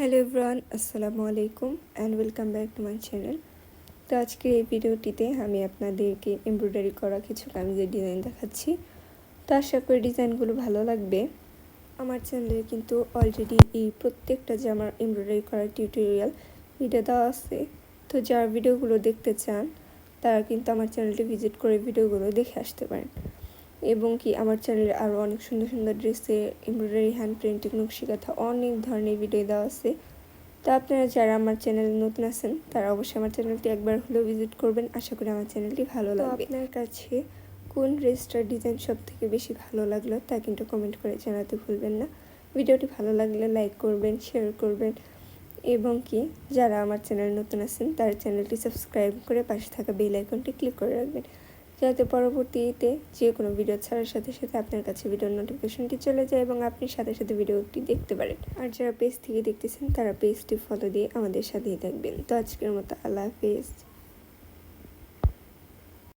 Hello everyone আসসালামু আলাইকুম and welcome back to my channel তো আজকের এই ভিডিওটিতে আমি আপনাদেরকে এমব্রয়ডারি করা কিছু কামিজের ডিজাইন দেখাচ্ছি। তো আশা করি ডিজাইনগুলো ভালো লাগবে। আমার চ্যানেলে কিন্তু অলরেডি এই প্রত্যেকটা যে আমার এমব্রয়ডারি করার টিউটোরিয়াল ভিডিও দেওয়া আছে। তো যারা ভিডিওগুলো দেখতে চান, তারা কিন্তু আমার চ্যানেলটি ভিজিট করে ভিডিওগুলো দেখে আসতে পারেন। এবং কি আমার চ্যানেলে আরও অনেক সুন্দর সুন্দর ড্রেসে এমব্রয়ডারি হ্যান্ড প্রিন্টিং নকশি কথা অনেক ধরনের ভিডিও দেওয়া আছে। তো আপনারা যারা আমার চ্যানেলে নতুন আছেন তারা অবশ্যই আমার চ্যানেলটি একবার হলেও ভিজিট করবেন। আশা করি আমার চ্যানেলটি ভালো লাগবে। আপনার কাছে কোন ড্রেসটার ডিজাইন সব থেকে বেশি ভালো লাগল তা কিন্তু কমেন্ট করে জানাতে ভুলবেন না। ভিডিওটি ভালো লাগলে লাইক করবেন শেয়ার করবেন এবং কি যারা আমার চ্যানেল নতুন আছেন তার চ্যানেলটি সাবস্ক্রাইব করে পাশে থাকা বেল আইকনটি ক্লিক করে রাখবেন। যাতে পরবর্তীতে যে কোনো ভিডিও ছাড়ার সাথে সাথে আপনার কাছে ভিডিওর নোটিফিকেশনটি চলে যায় এবং আপনি সাথে সাথে ভিডিওটি দেখতে পারেন। আর যারা পেজ থেকে দেখতেছেন, তারা পেজটি ফলো দিয়ে আমাদের সাথেই থাকবেন। তো আজকের মতো আল্লাহ হাফেজ।